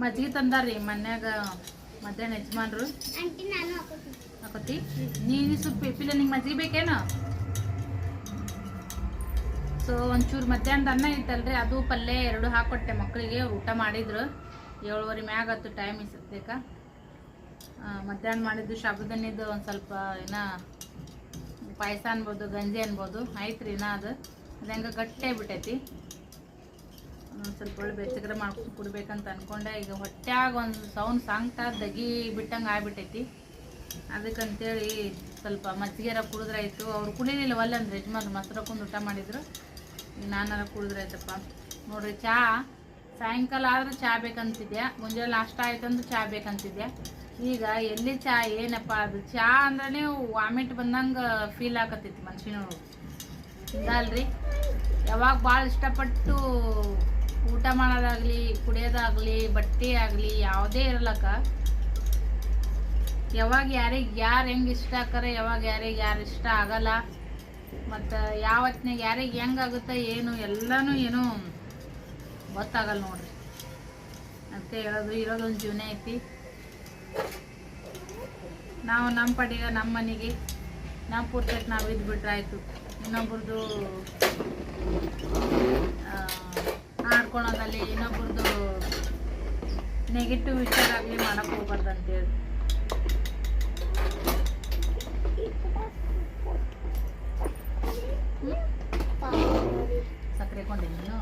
ಮಜ್ಜಿಗೆ ತಂದಾರ್ರಿ ಮನ್ಯಾಗ ಮಧ್ಯಾಹ್ನ ಯಜಮಾನ್ರು. ಹಾಕೋತಿ? ನೀನು ಸ್ವಲ್ಪ ಪಿಲ್ಲ ನಿಂಗೆ ಮಜ್ಜಿಗೆ ಬೇಕೇನು? ಸೊ ಒಂಚೂರು ಮಧ್ಯಾಹ್ನದ ಅನ್ನ ಇತ್ತಲ್ರಿ ಅದು ಪಲ್ಯ ಎರಡು ಹಾಕೊಟ್ಟೆ ಮಕ್ಕಳಿಗೆ ಅವ್ರು ಊಟ ಮಾಡಿದ್ರು. ಏಳುವರೆ ಮ್ಯಾಗ ಹತ್ತು ಟೈಮ್ ಇಸಬೇಕ ಮಧ್ಯಾಹ್ನ ಮಾಡಿದ್ದು ಶಾಬುದನಿದ್ದು ಒಂದು ಸ್ವಲ್ಪ ಏನ ಪಾಯಸ ಅನ್ಬೋದು ಗಂಜಿ ಅನ್ಬೋದು ಐತ್ರಿ ಇನ್ನ ಅದು. ಅದು ಹೆಂಗೆ ಗಟ್ಟಿ ಆಗ್ಬಿಟ್ಟೈತಿ. ಒಂದ್ ಸ್ವಲ್ಪ ಒಳ್ಳೆ ಬೆಚ್ಚಗ್ರೆ ಮಾಡ್ಕೊಂಡು ಕುಡ್ಬೇಕಂತ ಅನ್ಕೊಂಡೆ. ಈಗ ಹೊಟ್ಟ್ಯಾಗ ಒಂದು ಸೌಂಡ್ ಸಾಂಗ್ತಾ ದಗಿ ಬಿಟ್ಟಂಗೆ ಆಗ್ಬಿಟ್ಟೈತಿ. ಅದಕ್ಕಂತೇಳಿ ಸ್ವಲ್ಪ ಮಜ್ಜಿಗೆರ ಕುಡಿದ್ರಾಯ್ತು ಅವ್ರು ಕುಡಿಲಿಲ್ಲ ಒಲ್ಲೆ ಅಂದ್ರೆ ಯಜಮಾನ್ ಮೊಸರು ಹಾಕೊಂಡು ಊಟ ಮಾಡಿದ್ರು. ನಾನಾರ ಕುಡಿದ್ರಾಯ್ತಪ್ಪ ನೋಡ್ರಿ, ಚಾ ಸಾಯಂಕಾಲ ಆದ್ರೆ ಚಾ ಬೇಕಂತಿದ್ಯಾ? ಮುಂಜಾನೆ ಲಾಸ್ಟ್ ಆಯ್ತಂದ್ರೆ ಚಾ ಬೇಕಂತಿದ್ಯಾ? ಈಗ ಎಲ್ಲಿ ಚಾ, ಏನಪ್ಪ ಅದು? ಚಾ ಅಂದ್ರೆ ವಾಮಿಟ್ ಬಂದಂಗೆ ಫೀಲ್ ಆಗತ್ತೈತಿ ಮನುಷ್ಯನವ್ರು ಹಿಂಗಲ್ರಿ, ಯಾವಾಗ ಭಾಳ ಇಷ್ಟಪಟ್ಟು ಊಟ ಮಾಡೋದಾಗಲಿ, ಕುಡಿಯೋದಾಗಲಿ, ಬಟ್ಟೆ ಆಗಲಿ, ಯಾವುದೇ ಇರಲಕ್ಕ. ಯಾವಾಗ ಯಾರಿಗೆ ಯಾರು ಹೆಂಗೆ ಇಷ್ಟ ಆಕರೆ ಯಾವಾಗ ಯಾರಿಗೆ ಯಾರು ಇಷ್ಟ ಆಗಲ್ಲ. ಮತ್ತು ಯಾವ ಹೊತ್ನಾಗ ಯಾರಿಗೆ ಹೆಂಗಾಗುತ್ತೆ ಏನು, ಎಲ್ಲನೂ ಏನು ಗೊತ್ತಾಗಲ್ಲ ನೋಡ್ರಿ. ಅಂತ ಹೇಳೋದು ಇರೋದೊಂದು ಜೀವನ ಐತಿ. ನಾವು ನಮ್ಮ ಪಡಿಗೆ ನಮ್ಮ ಮನೆಗೆ ನಮ್ಮ ಪೂರ್ತಕ್ಕೆ ನಾವು ಇದ್ದು ಬಿಟ್ರೆ ಆಯಿತು ಇನ್ನೊಬ್ರದ್ದು ಆಡ್ಕೊಳೋದಲ್ಲಿ ಇನ್ನೊಬ್ರದ್ದು ನೆಗೆಟಿವ್ ವಿಚಾರ ಆಗಲಿ ಮಾಡಕ್ಕೆ ಹೋಗ್ಬಾರ್ದು ಅಂತೇಳಿ ಸಕ್ಕರೆ ಕೊಂಡಿನಿ ನೀನು?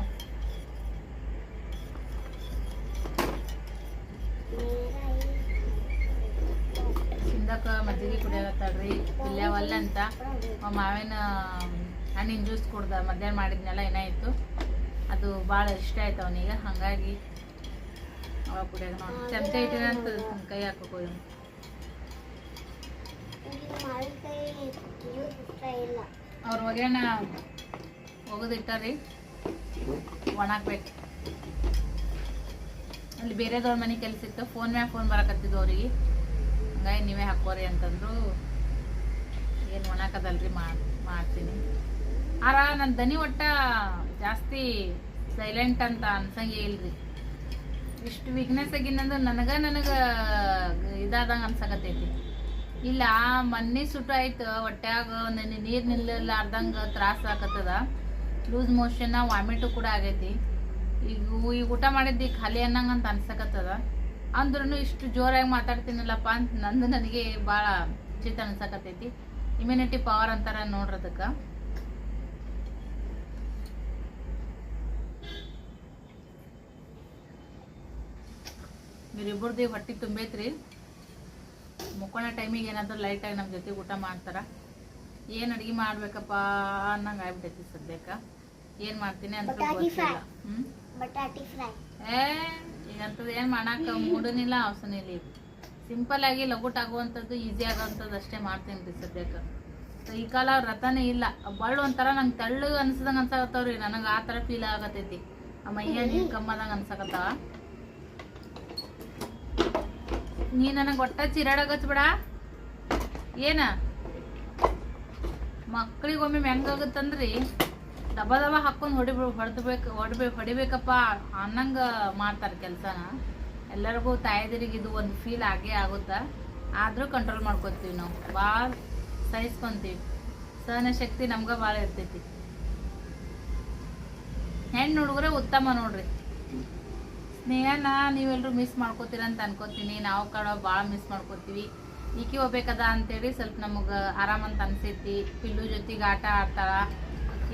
ಸಿಂಧಕ್ಕ ಮಜ್ಜಿಗೆ ಕುಡಿಯಕತ್ತಾಳ್ರಿ ಇಲ್ಲೇ ಅಂತ. ಮಾವಿನ ಹಣ್ಣಿನ ಜ್ಯೂಸ್ ಕುಡ್ದ ಮಧ್ಯಾಹ್ನ ಮಾಡಿದ್ನೆಲ್ಲ, ಏನಾಯಿತು? ಅದು ಭಾಳ ಇಷ್ಟ ಆಯ್ತು ಅವನಿಗೆ. ಹಾಗಾಗಿ ಅವಾಗ ಕುಡಿಯೋದು ನೋಡಿ. ಚಮಚ ಇಟ್ಟಿನ ಅಂತ ಕೈ ಹಾಕೋಕೋ ಅವ್ರ ಒಗ್ಯಾಣ ಒಗದಿಟ್ಟಾರಿ ಒಣಾಕ್ಬೇಕು ಅಲ್ಲಿ ಬೇರೆದವ್ರ ಮನೆ ಕೆಲಸ ಇತ್ತು. ಫೋನ್ ಮ್ಯಾಗ ಫೋನ್ ಬರಕತ್ತಿದ್ವು ಅವ್ರಿಗೆ. ಹಂಗಾಗಿ ನೀವೇ ಹಾಕೋರಿ ಅಂತಂದ್ರು. ಏನು ಒಣಾಕದಲ್ರಿ ಮಾಡ್ ಮಾಡ್ತೀನಿ. ಆರ ನನ್ನ ದನಿ ಒಟ್ಟ ಜಾಸ್ತಿ ಸೈಲೆಂಟ್ ಅಂತ ಅನ್ಸಂಗೆ ಇಲ್ರಿ. ಇಷ್ಟು ವೀಕ್ನೆಸ್ ಆಗಿನಂದ್ರೆ ನನಗೆ ನನಗೆ ಇದಾದಂಗೆ ಅನ್ಸಕತ್ತೈತಿ. ಇಲ್ಲ ಮೊನ್ನೆ ಸುಟ್ಟು ಆಯ್ತು, ಹೊಟ್ಯಾಗ ನನಗೆ ನೀರು ನಿಲ್ಲಲಾರ್ದಂಗೆ ತ್ರಾಸ ಆಗತ್ತದ ಲೂಸ್ ಮೋಷನ್, ವಾಮಿಟು ಕೂಡ ಆಗೈತಿ. ಈಗ ಈಗ ಊಟ ಮಾಡಿದ್ದು ಖಾಲಿ ಅನ್ನಂಗೆ ಅಂತ ಅನ್ಸಕತ್ತದ. ಅಂದ್ರೂ ಇಷ್ಟು ಜೋರಾಗಿ ಮಾತಾಡ್ತೀನಲ್ಲಪ್ಪ ಅಂತ ನಂದು ನನಗೆ ಭಾಳ ಚಿತ್ತ ಅನ್ಸಕತ್ತೈತಿ. ಇಮ್ಯುನಿಟಿ ಪವರ್ ಅಂತಾರ ನೋಡ್ರಿ ಇವರಿಬ್ಬರದ್ದು ಹೊಟ್ಟೆ ತುಂಬೈತ್ರಿ. ಮುಕ್ಕೋಣ ಟೈಮಿಗೆ ಏನಾದರೂ ಲೈಟಾಗಿ ನಮ್ಮ ಜೊತೆ ಊಟ ಮಾಡ್ತಾರ. ಏನು ಅಡುಗೆ ಮಾಡ್ಬೇಕಪ್ಪ ಅನ್ನಂಗೆ ಆಗ್ಬಿಟ್ಟೈತಿ ಸದ್ಯಕ್ಕೆ. ಏನು ಮಾಡ್ತೀನಿ ಅಂತ ಗೊತ್ತಿಲ್ಲ. ಹ್ಞೂ ಏ ಈಗಂತದ್ದು ಏನು ಮಾಡಾಕ ಮೂಡನಿಲ್ಲ ಅವಸನಿಲ್ಲ ಈಗ. ಸಿಂಪಲ್ ಆಗಿ ಲಗುಟ್ ಆಗುವಂಥದ್ದು ಈಸಿ ಆಗೋವಂಥದ್ದು ಅಷ್ಟೇ ಮಾಡ್ತೀನಿ ರೀ ಸದ್ಯಕ್ಕೆ. ಸೊ ಈ ಕಾಲ ರಥನೇ ಇಲ್ಲ. ಬಳ್ಳು ಒಂಥರ ನಂಗೆ ತೆಳ್ಳು ಅನ್ಸದಂಗೆ ಅನ್ಸಕತ್ತವ್ರಿ. ನನಗೆ ಆ ಥರ ಫೀಲ್ ಆಗತೈತಿ. ಆ ಮೈಯ ನೀರು ಕಮ್ಮದಂಗೆ ಅನ್ಸಕತ್ತಾವ? ನೀ ನನಗೆ ಒಟ್ಟ ಚಿರಾಡಾಗತ್ಬೇಡ ಏನ? ಮಕ್ಳಿಗೊಮ್ಮೆ ಹೆಂಗಾಗುತ್ತಂದ್ರಿ ದಬ ದಬ ಹಾಕೊಂಡು ಹೊಡಿಬಿ ಹೊಡೆದ್ಬೇಕು ಹೊಡ್ಬೇಕು ಹೊಡಿಬೇಕಪ್ಪ ಅನ್ನಂಗ ಮಾಡ್ತಾರೆ ಕೆಲಸನ. ಎಲ್ಲರಿಗೂ ತಾಯದಿರಿಗೆ ಇದು ಒಂದು ಫೀಲ್ ಆಗೇ ಆಗುತ್ತಾ. ಆದರೂ ಕಂಟ್ರೋಲ್ ಮಾಡ್ಕೊತೀವಿ ನಾವು. ಭಾಳ ಸಹಿಸ್ಕೊಂತೀವಿ ಸಹನ ಶಕ್ತಿ ನಮ್ಗೆ ಭಾಳ ಇರ್ತೈತಿ. ಹೆಣ್ಣು ಹುಡುಗರೆ ಉತ್ತಮ ನೋಡ್ರಿ. ಸ್ನೇಹನ ನೀವೆಲ್ಲರೂ ಮಿಸ್ ಮಾಡ್ಕೋತೀರ ಅಂತ ಅನ್ಕೋತೀನಿ. ನಾವು ಕಡ ಭಾಳ ಮಿಸ್ ಮಾಡ್ಕೋತೀವಿ. ಈಕಿ ಹೋಗ್ಬೇಕದ ಅಂತೇಳಿ ಸ್ವಲ್ಪ ನಮಗೆ ಆರಾಮಂತ ಅನಿಸೈತಿ. ಪಿಲ್ಲು ಜೊತೆಗೆ ಆಟ ಆಡ್ತಾಳ.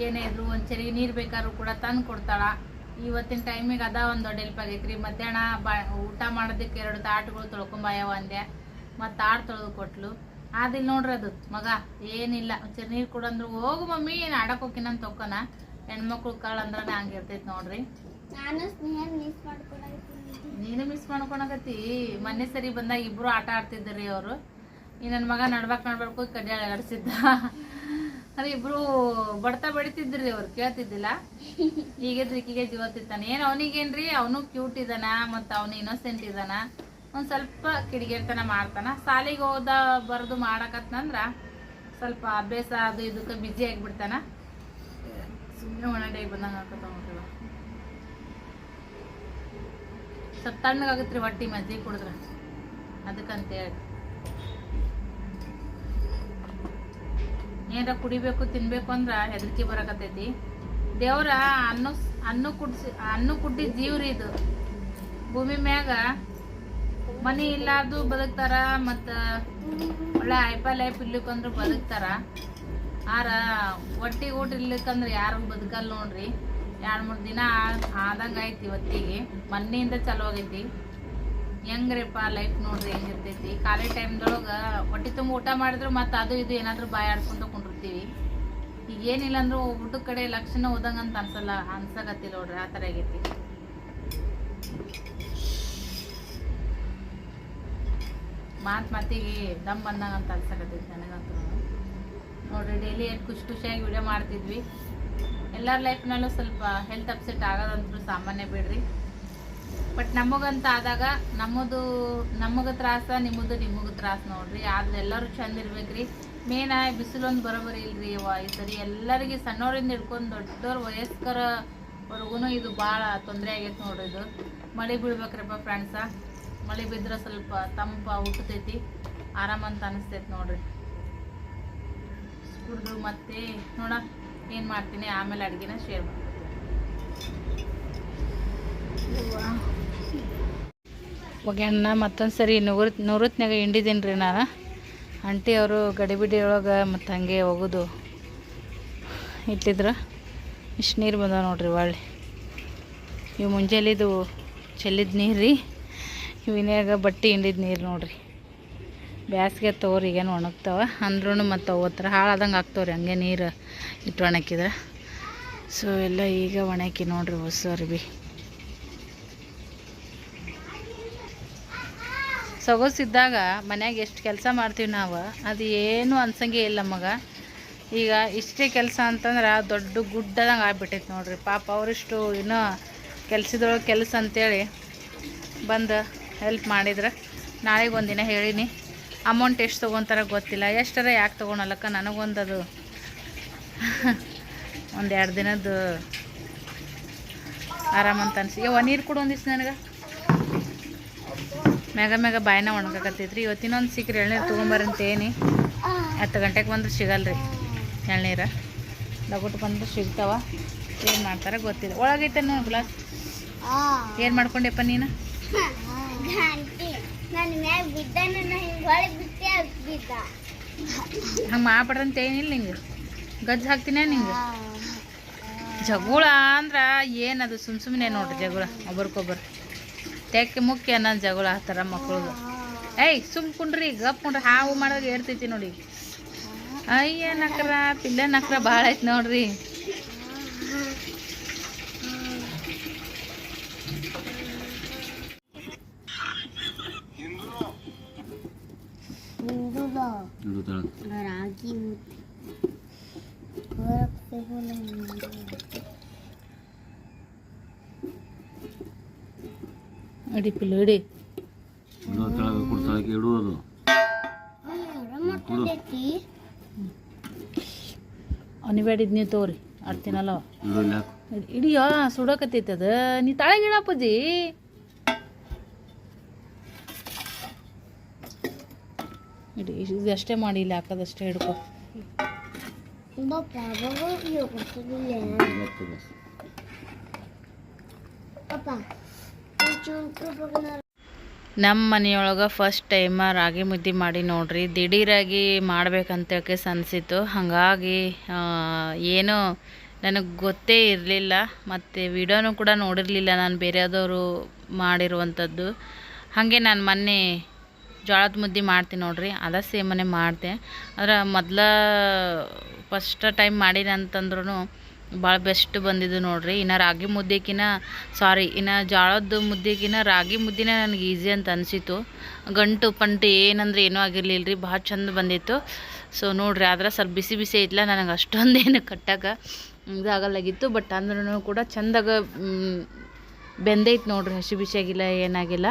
ಏನೇ ಇದ್ರು ಒಂದು ನೀರು ಬೇಕಾದ್ರೂ ಕೂಡ ತಂದು ಕೊಡ್ತಾಳ. ಇವತ್ತಿನ ಟೈಮಿಗೆ ಅದ ಒಂದು ದೊಡ್ಡ ಹೆಲ್ಪ್ ಆಗೈತ್ರಿ. ಮಧ್ಯಾಹ್ನ ಬಾ, ಊಟ ಮಾಡೋದಕ್ಕೆ ಎರಡು ತಾಟುಗಳು ತೊಳ್ಕೊಂಬಾಯವ ಅಂದೆ. ಮತ್ತು ಆಟ ತೊಳೆದು ಕೊಟ್ಲು. ಆದಿಲ್ಲ ನೋಡ್ರಿ ಅದು, ಮಗ ಏನಿಲ್ಲ. ಒಂಚರಿ ನೀರು ಕೊಡಂದ್ರು ಹೋಗು ಮಮ್ಮಿ, ಏನು ಆಡಕ್ಕೆ ಹೋಗಿನ ತೊಕೊನ ಹೆಣ್ಮಕ್ಳು ಕಾಳು ಅಂದ್ರೆ ಹಂಗಿರ್ತೈತಿ ನೋಡ್ರಿ. ನಾನು ಮಿಸ್ ಮಾಡ್ಕೊಳಕತ್ತಿ. ಮೊನ್ನೆ ಸರಿ ಬಂದಾಗ ಇಬ್ರು ಆಟ ಆಡ್ತಿದ್ರಿ ಅವರು. ಈ ನನ್ನ ಮಗ ನಡ್ಬಾಕ್ ನಡ್ಬೇಕು ಕಡ್ಡಿ ಅಳಗಾಡ್ಸಿದ್ದ ಅದೇ ಇಬ್ರು ಬಡ್ತಾ ಬಡಿತಿದ್ರಿ ಅವ್ರು, ಕೇಳ್ತಿದ್ದಿಲ್ಲ? ಈಗಿದ್ರೆ ಜೀವ ಜೀವತ್ತಿತ್ತಾನೆ ಏನು ಅವನಿಗೇನ್ರಿ? ಅವನು ಕ್ಯೂಟ್ ಇದಾನ ಮತ್ತು ಅವನು ಇನ್ನೋಸೆಂಟ್ ಇದಾನ. ಒಂದು ಸ್ವಲ್ಪ ಕಿಡಿಗೇರ್ತನ ಮಾಡ್ತಾನ. ಸಾಲಿಗೆ ಹೋದ ಬರೆದು ಮಾಡಕತ್ನಂದ್ರ ಸ್ವಲ್ಪ ಅಭ್ಯಾಸ ಅದು ಇದಕ್ಕೆ ಬಿಜಿ ಆಗಿಬಿಡ್ತಾನ. ಸುಮ್ಮನೆ ಒಣ ಬಂದಂಗೆ ಸ್ವಲ್ಪ ತಣ್ಣಗಾಗುತ್ತೆ ರೀ ಹೊಟ್ಟಿ ಮಜ್ಜಿಗೆ ಕುಡಿದ್ರೆ. ಅದಕ್ಕಂತೇಳಿ. ಏನಾರ ಕುಡಿಬೇಕು, ತಿನ್ಬೇಕು ಅಂದ್ರ ಹೆದರಿಕೆ ಬರಕತ್ತೈತಿ. ದೇವ್ರ ಅನ್ನ ಅನ್ನ ಕುಡ್ಸಿ, ಅನ್ನ ಕುಡ್ಡಿ ಜೀವ್ರಿ ಇದು. ಭೂಮಿ ಮ್ಯಾಗ ಮನಿ ಇಲ್ಲಾರ್ದು ಬದುಕ್ತಾರ ಮತ್ತ ಒಳ್ಳೆ ಐಪಲ್ ಲೈಫ್ ಇರ್ಲಿಕ್ಕಂದ್ರೆ ಬದುಕ್ತಾರ. ಆರ, ಒಟ್ಟಿ ಊಟ ಇರ್ಲಿಕ್ಕಂದ್ರೆ ಯಾರು ಬದುಕಲ್ಲ ನೋಡ್ರಿ. ಎರಡು ಮೂರು ದಿನ ಆದಂಗೆ ಐತಿ ಇವತ್ತಿಗೆ. ಮೊನ್ನೆಯಿಂದ ಚಲೋ ಆಗೈತಿ. ಹೆಂಗ್ರಿಪ್ಪ ಲೈಫ್ ನೋಡ್ರಿ ಹೆಂಗಿರ್ತೈತಿ? ಖಾಲಿ ಟೈಮ್ದೊಳಗೆ ಹೊಟ್ಟೆ ತುಂಬ ಊಟ ಮಾಡಿದ್ರು ಮತ್ತು ಅದು ಇದು ಏನಾದರೂ ಬಾಯ್ ಆಡ್ಕೊಂಡು ಕುಂಡಿರ್ತೀವಿ. ಈಗ ಏನಿಲ್ಲ ಅಂದ್ರೆ ಊಟದ ಕಡೆ ಲಕ್ಷಣ ಹೋದಂಗಂತ ಅನ್ಸಲ್ಲ ಅನ್ಸಕತ್ತಿಲ್ಲ ನೋಡ್ರಿ ಆ ಥರ ಆಗೈತಿ. ಮಾತು ಮಾತಿಗೆ ದಮ್ ಬಂದಂಗ ಅಂತ ಅನ್ಸಕತ್ತೈತಿ ನನಗಂತೂ. ನೋಡ್ರಿ ಡೈಲಿ ಎಷ್ಟು ಖುಷಿ ಖುಷಿಯಾಗಿ ವಿಡಿಯೋ ಮಾಡ್ತಿದ್ವಿ. ಎಲ್ಲರ ಲೈಫ್ನಲ್ಲೂ ಸ್ವಲ್ಪ ಹೆಲ್ತ್ ಅಪ್ಸೆಟ್ ಆಗೋದಂತೂ ಸಾಮಾನ್ಯ ಬಿಡ್ರಿ. ಬಟ್ ನಮಗಂತ ಆದಾಗ ನಮ್ಮದು, ನಮಗೆ ತ್ರಾಸ, ನಿಮ್ಮದು ನಿಮಗೆ ತ್ರಾಸ ನೋಡ್ರಿ. ಆದ್ರೆ ಎಲ್ಲರೂ ಚಂದ ಇರ್ಬೇಕ್ರಿ. ಮೇನ್ ಆಗಿ ಬಿಸಿಲೊಂದು ಬರೋಬರಿ ಇಲ್ರಿ ಯವ್ವ ಈ ಸರಿ. ಎಲ್ಲರಿಗೆ ಸಣ್ಣವರಿಂದ ಹಿಡ್ಕೊಂಡು ದೊಡ್ಡವ್ರ ವರ್ಗುನು ಇದು ಭಾಳ ತೊಂದರೆ ಆಗೈತೆ ನೋಡ್ರಿ ಇದು. ಮಳೆ ಬೀಳ್ಬೇಕ್ರಪ್ಪ ಫ್ರೆಂಡ್ಸ ಮಳೆ ಬಿದ್ರೆ ಸ್ವಲ್ಪ ತಂಪ ಹುಟ್ಟತೈತಿ ಆರಾಮಂತ ಅನಿಸ್ತೈತಿ ನೋಡ್ರಿ. ಕುಡಿದು ಮತ್ತೆ ನೋಡ. ಏನು ಮಾಡ್ತೀನಿ? ಆಮೇಲೆ ಅಡುಗೆನ ಶೇರ್ ಮಾಡ್ತೀನಿ ಒಗ್ಯಾಣ ಮತ್ತೊಂದು ಸರಿ ನೂರು ನೂರತ್ನಾಗ ಹಿಂಡಿದ್ದೀನಿ ರೀ ನಾನು. ಆಂಟಿ ಅವರು ಗಡಿಬಿಡಿ ಒಳಗೆ ಮತ್ತು ಹಂಗೆ ಹೋಗೋದು. ಇಟ್ಟಿದ್ರು. ಇಷ್ಟು ನೀರು ಬಂದಾವ ನೋಡ್ರಿ ಒಳ್ಳೆ. ಇವು ಮುಂಜಾಲಿದು ಚೆಲ್ಲಿದ ನೀರು ರೀ. ಇವಿನಾಗ ಬಟ್ಟೆ ಹಿಂಡಿದ ನೀರು ನೋಡ್ರಿ. ಬ್ಯಾಸ್ಗೆ ತೋರಿ ಈಗೇನು ಒಣಗ್ತಾವೆ. ಅಂದ್ರೂ ಮತ್ತು ಅವತ್ತರ ಹಾಳಾದಂಗೆ ಆಗ್ತಾವ್ರಿ, ಹಂಗೆ ನೀರು ಇಟ್ಟು ಒಣಕಿದ್ರೆ ಸೊ ಎಲ್ಲ ಈಗ ಒಣಕಿ ನೋಡ್ರಿ ಹೊಸ ಅರ್ಬಿ ಸೊಗಸಿದ್ದಾಗ ಮನ್ಯಾಗ ಎಷ್ಟು ಕೆಲಸ ಮಾಡ್ತೀವಿ ನಾವು, ಅದು ಏನು ಅನ್ಸಂಗೆ ಇಲ್ಲ ಮಗ. ಈಗ ಇಷ್ಟೇ ಕೆಲಸ ಅಂತಂದ್ರೆ ದೊಡ್ಡ ಗುಡ್ಡದಂಗೆ ಆಗ್ಬಿಟ್ಟೈತೆ ನೋಡ್ರಿ. ಪಾಪ ಅವರಿಷ್ಟು ಇನ್ನೂ ಕೆಲಸದೊಳಗೆ ಕೆಲಸ ಅಂತೇಳಿ ಬಂದು ಹೆಲ್ಪ್ ಮಾಡಿದ್ರೆ. ನಾಳೆಗೆ ಒಂದಿನ ಹೇಳೀನಿ. ಅಮೌಂಟ್ ಎಷ್ಟು ತೊಗೊತಾರ ಗೊತ್ತಿಲ್ಲ. ಎಷ್ಟರ ಯಾಕೆ ತೊಗೊಳಲ್ಲಕ್ಕ? ನನಗೊಂದು ಅದು ಒಂದು ಎರಡು ದಿನದ್ದು ಆರಾಮಂತ ಅನ್ಸಿ ಯವ್ವ, ನೀರು ಕೊಡು ಒಂದಿಸ್ ನನಗೆ. ಮ್ಯಾಗ ಮ್ಯಾಗ ಬಾಯಿನ ಒಣಗಾಕತ್ತೈತ್ರಿ. ಇವತ್ತಿನೊಂದು ಸಿಕ್ಕ್ರಿ ಎಳ್ನೀರು ತೊಗೊಂಬರಂತೇನಿ ಹತ್ತು ಗಂಟೆಗೆ ಬಂದ್ರೆ ಸಿಗಲ್ರಿ ಎಳ್ನೀರು. ಲಗುಟ್ ಬಂದ್ರೆ ಸಿಗ್ತಾವ. ಏನು ಮಾಡ್ತಾರೆ ಗೊತ್ತಿಲ್ಲ. ಒಳಗೈತೆ ನೋಡಿ ಗ್ಲಾಸ್. ಏನು ಮಾಡ್ಕೊಂಡೆಪ್ಪ ನೀನು? ನನ್ನ ಮ್ಯಾಗ ಬಿದ್ದಾನ ಹಿಂಗೆ ಒಳಗೆ ಬಿಟ್ಟೆ ಅದ್ ಬಿದ್ದ. ಹಂಗೆ ಮಾಡ್ಬಾರ್ದಂತ ಏನಿಲ್ಲ ನಿಂಗೆ. ಗಜ್ಜು ಹಾಕ್ತೀನ ನಿಂಗೆ? ಜಗಳ ಅಂದ್ರೆ ಏನದು ಸುಮ್ ಸುಮ್ಮನೆ ನೋಡ್ರಿ ಜಗಳ ಒಬ್ರಿಗೊಬ್ರು ತೆಕ್ಕೆ ಮುಖ್ಯ ಅನ್ನೋದು ಜಗಳ ಆ ಥರ ಮಕ್ಳದು. ಏಯ್ ಸುಮ್ ಕುಂಡ್ರಿ ಗಪ್ ಕುಂಡ್ರಿ. ಹಾವು ಮಾಡಿದ್ರೆ ಏರ್ತೈತಿ ನೋಡಿ. ಅಯ್ಯ ನಕ್ರ ಪಿಲ್ಲ ನಕ್ರ ಭಾಳ ಐತಿ ನೋಡ್ರಿ. ರಾಗಿ ಮುದ್ದೆ. ಅಡಿ ಪಿಲ್ಲ ಇಡಿ ಕೆಳಗೆ ಕೊಡ್ತಾಳಕ್ಕೆ ಇಡುವುದು ಅನಿಬೇಡಿದ್ ನೀವು ತಗೋರಿ ಆಡ್ತೀನಲ್ಲ ಇಡು ತೋರಿ ಹಾಕು. ಇಡಿಯೋ ಸುಡಕತ್ತೈತೆ ಅದ. ನೀ ತಾಳೆ ಅಪ್ಪಾಜಿ ಇಡಿ ಇದು ಅಷ್ಟೇ ಮಾಡಿ ಇಲ್ಲಿ ಹಾಕೋದಷ್ಟೇ ಹಿಡ್ಕೊ. ನಮ್ಮ ಮನೆಯೊಳಗೆ ಫಸ್ಟ್ ಟೈಮ ರಾಗಿ ಮುದ್ದೆ ಮಾಡಿ ನೋಡ್ರಿ. ದಿಢೀರಾಗಿ ಮಾಡ್ಬೇಕಂತೇಳಿ ಅನಿಸಿತು ಹಾಗಾಗಿ ಏನು ಏನೂ ನನಗೆ ಗೊತ್ತೇ ಇರಲಿಲ್ಲ. ಮತ್ತು ವಿಡಿಯೋನೂ ಕೂಡ ನೋಡಿರಲಿಲ್ಲ ನಾನು ಬೇರೆದವರು ಮಾಡಿರುವಂಥದ್ದು ಹಾಗೆ ನಾನು ಮೊನ್ನೆ ಜೋಳದ ಮುದ್ದೆ ಮಾಡ್ತೀನಿ ನೋಡ್ರಿ, ಅದ ಸೇಮನೆ ಮಾಡಿದೆ ಆದ್ರೆ ಮೊದಲ ಫಸ್ಟ್ ಟೈಮ್ ಮಾಡಿದೆ ಅಂತಂದ್ರೂ ಭಾಳ ಬೆಸ್ಟ್ ಬಂದಿದ್ದು ನೋಡ್ರಿ. ಇನ್ನು ರಾಗಿ ಮುದ್ದೆಕಿನ ಸಾರಿ ಇನ್ನು ಜೋಳದ ಮುದ್ದೆಕಿನ ರಾಗಿ ಮುದ್ದೆನೇ ನನಗೆ ಈಸಿ ಅಂತ ಅನಿಸಿತು ಗಂಟು ಪಂಟು ಏನಂದ್ರೆ ಏನೂ ಆಗಿರಲಿಲ್ಲ ರೀ ಭಾಳ ಚಂದ ಬಂದಿತ್ತು. ಸೊ ನೋಡ್ರಿ, ಆದ್ರೆ ಸ್ವಲ್ಪ ಬಿಸಿ ಬಿಸಿ ಐತ್ಲ, ನನಗೆ ಅಷ್ಟೊಂದೇನು ಕಟ್ಟಕ್ಕೆ ಇದಾಗಲ್ಲಾಗಿತ್ತು ಬಟ್ ಅಂದ್ರೂ ಕೂಡ ಚಂದಾಗ ಬೆಂದೈತೆ ನೋಡ್ರಿ, ಹಸಿ ಬಿಸಿಯಾಗಿಲ್ಲ, ಏನಾಗಿಲ್ಲ.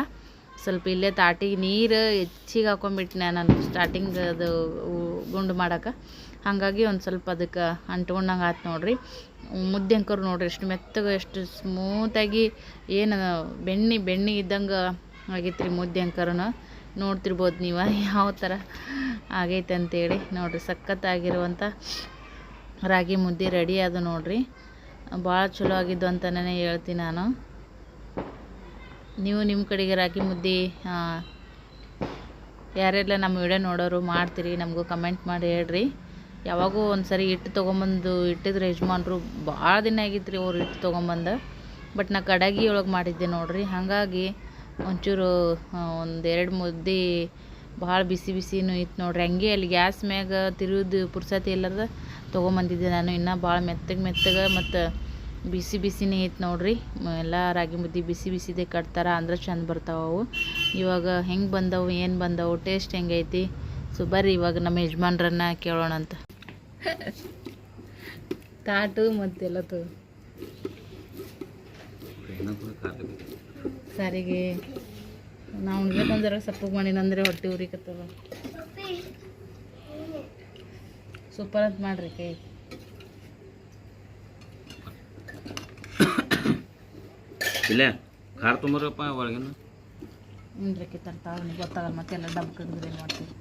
ಸ್ವಲ್ಪ ಇಲ್ಲೇ ತಾಟಿಗೆ ನೀರು ಹೆಚ್ಚಿಗೆ ಹಾಕೊಂಡ್ಬಿಟ್ನೆ ನಾನು ಸ್ಟಾರ್ಟಿಂಗ್ ಅದು ಗುಂಡು ಮಾಡೋಕೆ ಹಾಗಾಗಿ ಒಂದು ಸ್ವಲ್ಪ ಅದಕ್ಕೆ ಅಂಟ್ಕೊಂಡಂಗೆ ಆಯ್ತು ನೋಡಿರಿ. ಮುದ್ದೆ ಅಂಕರು ನೋಡಿರಿ ಎಷ್ಟು ಮೆತ್ತಗೆ, ಎಷ್ಟು ಸ್ಮೂತಾಗಿ ಏನು ಬೆಣ್ಣೆ ಬೆಣ್ಣೆ ಇದ್ದಂಗೆ ಆಗೈತೆ ರೀ ಮುದ್ದೆ ಅಂಕರನು ನೋಡ್ತಿರ್ಬೋದು ನೀವು ಯಾವ ಥರ ಆಗೈತೆ ಅಂತೇಳಿ. ನೋಡಿರಿ ಸಖತ್ತಾಗಿರುವಂಥ ರಾಗಿ ಮುದ್ದೆ ರೆಡಿ ಅದು ನೋಡಿರಿ. ಭಾಳ ಚಲೋ ಆಗಿದ್ದು ಅಂತಲೇ ಹೇಳ್ತೀನಿ ನಾನು. ನೀವು ನಿಮ್ಮ ಕಡೆಗೆ ರಾಗಿ ಮುದ್ದೆ ಯಾರೆಲ್ಲ ನಮ್ಮ ವಿಡಿಯೋ ನೋಡೋರು ಮಾಡ್ತೀರಿ, ನಮಗೂ ಕಮೆಂಟ್ ಮಾಡಿ ಹೇಳ್ರಿ. ಯಾವಾಗೂ ಒಂದು ಸರಿ ಹಿಟ್ಟು ತೊಗೊಂಬಂದು ಇಟ್ಟಿದ್ರೆ ಯಜಮಾನ್ರು ಭಾಳ ದಿನ ಆಗಿತ್ತು ರೀ ಅವ್ರು ಹಿಟ್ಟು ತೊಗೊಂಬಂದು. ಬಟ್ ನಾ ಕಡಗಿ ಒಳಗೆ ಮಾಡಿದ್ದೆ ನೋಡಿರಿ. ಹಾಗಾಗಿ ಒಂಚೂರು ಒಂದು ಎರಡು ಮುದ್ದೆ ಭಾಳ ಬಿಸಿ ಬಿಸಿನೂ ಇತ್ತು ನೋಡ್ರಿ. ಹಂಗೆ ಅಲ್ಲಿ ಗ್ಯಾಸ್ ಮ್ಯಾಗ ತಿರುವುದು ಪುರ್ಸತಿ ಇಲ್ಲದ ತೊಗೊಂಬಂದಿದ್ದೆ ನಾನು. ಇನ್ನೂ ಭಾಳ ಮೆತ್ತಗೆ ಮೆತ್ತಗೆ ಮತ್ತು ಬಿಸಿ ಬಿಸಿನೇ ಐತೆ ನೋಡ್ರಿ. ಎಲ್ಲ ರಾಗಿ ಮುದ್ದೆ ಬಿಸಿ ಬಿಸಿದೆ ಕಟ್ತಾರ ಅಂದ್ರೆ ಚಂದ ಬರ್ತಾವೆ ಅವು. ಇವಾಗ ಹೆಂಗೆ ಬಂದವು, ಏನು ಬಂದವು, ಟೇಸ್ಟ್ ಹೆಂಗೈತಿ ಸೊ, ಬರ್ರಿ ಇವಾಗ ನಮ್ಮ ಯಜಮಾನ್ರನ್ನ ಕೇಳೋಣ ಅಂತ. ತಾಟು ಮತ್ತೆಲ್ಲ ತು ಸಾರಿಗೆ. ನಾವು ಉಣ್ಬೇಕಂದ್ರೆ ಸಪ್ಪಗೆ ಮಾಡಿನಂದ್ರೆ ಹೊಟ್ಟೆ ಉರಿಕತ್ತವ ಸೂಪರ್ ಅಂತ ಮಾಡ್ರಿ ಕೈ. ಇಲ್ಲ. ಖಾರ ತುಂಬ್ರಪ್ಪ ಒಳಗಿನ ಉಣ್ಲಿಕ್ಕೆ ತರ್ತಾವ ಗೊತ್ತಾಗಲ್ಲ ಮತ್ತೆಲ್ಲ ಡಬ್ ಕಂದ್ರೆ ಏನು ಮಾಡ್ತೀವಿ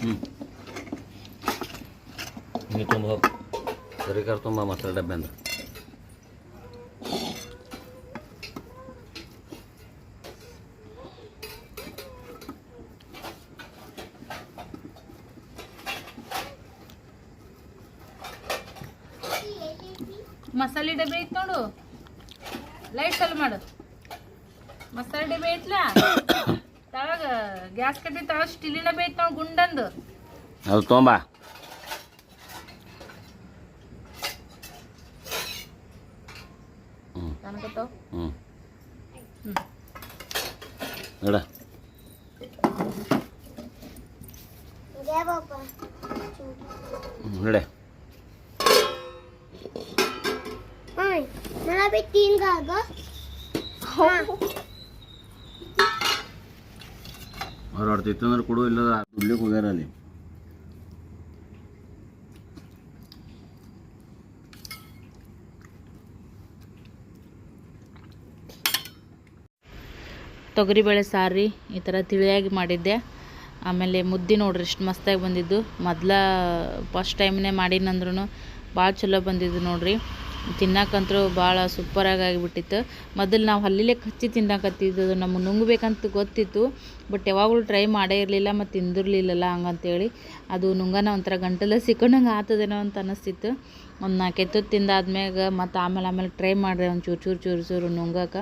ಹ್ಞೂ ನೀ ತುಂಬ ಹೋಗಿ ಸರಿ ಖಾರ ತುಂಬ ಮಸಾಲೆ ಡಬ್ಬೆ ಅಂದ್ರೆ ಮಸಾಲೆ ಡಬ್ಬಿ ಐತ್ ನೋಡು. ಲೈಟ್ ಚಾಲು ಮಾಡು ಮಸಾಲೆ ಡಬ್ಬಿ ಐತ್ಲಾ? ತಾವಾಗ ಗ್ಯಾಸ್ ಕಟ್ಟಿ ತಾವಾಗ ಸ್ಟೀಲಿನ ಡಬ್ಬಿ ಐತ್ ನೋಡು ಗುಂಡಂದು. ಅದು ತೊಂಬ ಹ್ಞೂ ಕಾಣಕತ್ತಾವ ಹ್ಞೂ ಹ್ಞೂ ಇಡ. मला बी तीन का ग ಅವ್ರು ಹೊಡ್ತೈತೆ ಅಂದ್ರೆ ಕೊಡು ಇಲ್ಲದ ದುಡ್ಲಿಕ್ಕೆ ಹೋಗ್ಯಾರ ಅಲ್ಲಿ ತೊಗರಿಬೇಳೆ ಸಾರು ರೀ ಈ ಥರ ತಿಳಿಯಾಗಿ ಮಾಡಿದ್ದೆ ಆಮೇಲೆ ಮುದ್ದೆ ನೋಡ್ರಿ ಎಷ್ಟು ಮಸ್ತಾಗಿ ಬಂದಿದ್ದು ಮೊದ್ಲ ಫಸ್ಟ್ ಟೈಮ್ನೇ ಮಾಡಿನಂದ್ರೂ ಭಾಳ ಚಲೋ ಬಂದಿದ್ದು ನೋಡ್ರಿ ತಿನ್ನಕ್ಕಂತೂ ಭಾಳ ಸೂಪರಾಗಿ ಆಗಿಬಿಟ್ಟಿತ್ತು ಮೊದಲು ನಾವು ಹಲ್ಲಿಲೆ ಕಚ್ಚಿ ತಿನ್ನಕತ್ತಿದ್ದು ನಮಗೆ ನುಂಗಬೇಕಂತ ಗೊತ್ತಿತ್ತು ಬಟ್ ಯಾವಾಗಲೂ ಟ್ರೈ ಮಾಡೇ ಇರಲಿಲ್ಲ ಮತ್ತು ತಿಂದಿರ್ಲಿಲ್ಲಲ್ಲ ಹಂಗಂತೇಳಿ. ಅದು ನುಂಗನ ಒಂಥರ ಗಂಟಲ ಸಿಕ್ಕೊಂಡಂಗೆ ಆತದೇನೋ ಅಂತ ಅನ್ನಿಸ್ತಿತ್ತು. ಒಂದು ನಾಲ್ಕು ತಿಂದಾದ್ಮ್ಯಾಗ ಮತ್ತು ಆಮೇಲೆ ಆಮೇಲೆ ಟ್ರೈ ಮಾಡಿದೆ ಒಂದು ಚೂರು ಚೂರು ಚೂರು ಚೂರು ನುಂಗಕ್ಕೆ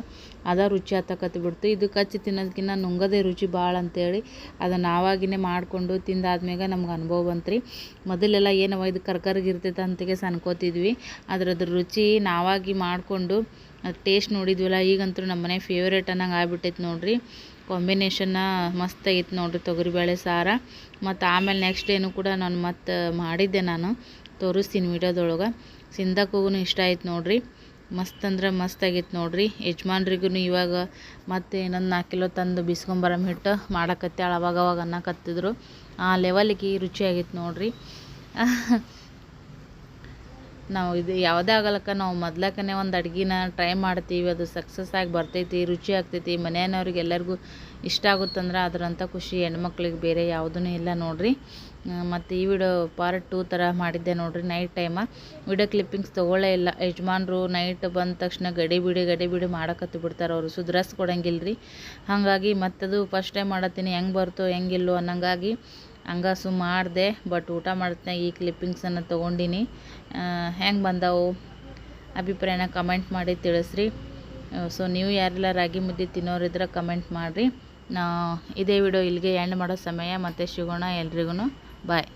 ಅದ ರುಚಿ ಹತ್ತಕತ್ತಿ ಬಿಡ್ತು. ಇದು ಕಚ್ಚಿ ತಿನ್ನೋದಕ್ಕಿಂತ ನುಂಗದೇ ರುಚಿ ಭಾಳ ಅಂತೇಳಿ ಅದನ್ನು ಆವಾಗಿನೇ ಮಾಡಿಕೊಂಡು ತಿಂದಾದ್ಮ್ಯಾಗ ನಮ್ಗೆ ಅನುಭವ ಬಂತು ರೀ ಮೊದಲೆಲ್ಲ ಏನವ ಇದು ಕರ್ಕರ್ಗಿರ್ತೈತೆ ಅಂತಿಗೆ ಅನ್ಕೋತಿದ್ವಿ ಆದ್ರೆ ಅದ್ರ ರುಚಿ ನಾವಾಗಿ ಮಾಡಿಕೊಂಡು ಅದು ಟೇಸ್ಟ್ ನೋಡಿದ್ವಲ್ಲ ಈಗಂತೂ ನಮ್ಮ ಮನೆ ಫೇವ್ರೇಟ್ ಅನ್ನಂಗೆ ಆಗ್ಬಿಟ್ಟೈತೆ ನೋಡ್ರಿ. ಕಾಂಬಿನೇಷನ್ನ ಮಸ್ತ್ ಆಗೈತೆ ನೋಡ್ರಿ ತೊಗರಿಬೇಳೆ ಸಾರ. ಮತ್ತು ಆಮೇಲೆ ನೆಕ್ಸ್ಟ್ ಏನು ಕೂಡ ನಾನು ಮತ್ತೆ ಮಾಡಿದ್ದೆ ನಾನು. ತೋರಿಸ್ತೀನಿ ವೀಡಿಯೋದೊಳಗೆ. ಸಿಂದಕ್ಕೂ ಇಷ್ಟ ಆಯ್ತು ನೋಡ್ರಿ. ಮಸ್ತ್ ಅಂದ್ರೆ ಮಸ್ತ್ ಆಗೈತೆ ನೋಡ್ರಿ. ಯಜಮಾನ್ರಿಗೂ ಇವಾಗ ಮತ್ತೆ ಇನ್ನೊಂದು ನಾಲ್ಕು ಕಿಲೋ ತಂದು ಬಿಸ್ಕೊಂಬರಮ್ ಹಿಟ್ಟು ಮಾಡಕತ್ತಾಳ ಅವಾಗ ಅವಾಗ ಅನ್ನಕತ್ತಿದ್ರು. ಆ ಲೆವೆಲ್ಗೆ ರುಚಿ ಆಗೈತೆ ನೋಡ್ರಿ. ನಾವು ಇದು ಯಾವುದೇ ಆಗಲಕ್ಕ ನಾವು ಮೊದ್ಲಕ್ಕನೇ ಒಂದು ಅಡ್ಗೆನ ಟ್ರೈ ಮಾಡ್ತೀವಿ, ಅದು ಸಕ್ಸಸ್ ಆಗಿ ಬರ್ತೈತಿ, ರುಚಿ ಆಗ್ತೈತಿ, ಮನೆಯವ್ರಿಗೆ ಎಲ್ಲರಿಗೂ ಇಷ್ಟ ಆಗುತ್ತಂದ್ರೆ ಅದರಂಥ ಖುಷಿ ಹೆಣ್ಮಕ್ಳಿಗೆ ಬೇರೆ ಯಾವುದೂ ಇಲ್ಲ ನೋಡ್ರಿ. ಮತ್ತು ಈ ವಿಡಿಯೋ ಪಾರ್ಟ್ ಟೂ ಥರ ಮಾಡಿದ್ದೆ ನೋಡ್ರಿ ನೈಟ್ ಟೈಮ ವಿಡಿಯೋ ಕ್ಲಿಪ್ಪಿಂಗ್ಸ್ ತೊಗೊಳ್ಳೇ ಇಲ್ಲ. ಯಜಮಾನ್ರು ನೈಟ್ ಬಂದ ತಕ್ಷಣ ಗಡಿ ಬಿಡಿ ಗಡಿ ಬಿಡಿ ಮಾಡಕತ್ತು ಬಿಡ್ತಾರೆ ಅವರು. ಸುಧಾರಿಸ್ ಕೊಡಂಗಿಲ್ಲ ರೀ ಹಾಗಾಗಿ ಮತ್ತದು ಫಸ್ಟ್ ಟೈಮ್ ಮಾಡತ್ತೀನಿ, ಹೆಂಗೆ ಬರ್ತೋ, ಹೆಂಗಿಲ್ಲೋ ಅನ್ನಂಗಾಗಿ ಹಂಗ ಸುಮ್ ಮಾಡಿದೆ ಬಟ್ ಊಟ ಮಾಡ್ತೀನಿ ಈ ಕ್ಲಿಪ್ಪಿಂಗ್ಸನ್ನು ತೊಗೊಂಡಿನಿ. ಹೆಂಗೆ ಬಂದವು? ಅಭಿಪ್ರಾಯನ ಕಮೆಂಟ್ ಮಾಡಿ ತಿಳಿಸ್ರಿ. ಸೊ ನೀವು ಯಾರೆಲ್ಲ ರಾಗಿ ಮುದ್ದೆ ತಿನ್ನೋರಿದ್ರೆ ಕಮೆಂಟ್ ಮಾಡಿರಿ. ನಾ ಇದೇ ವಿಡಿಯೋ ಇಲ್ಲಿಗೆ ಎಂಡ್ ಮಾಡೋ ಸಮಯ. ಮತ್ತು ಸಿಗೋಣ ಎಲ್ರಿಗೂ ಬಾಯ್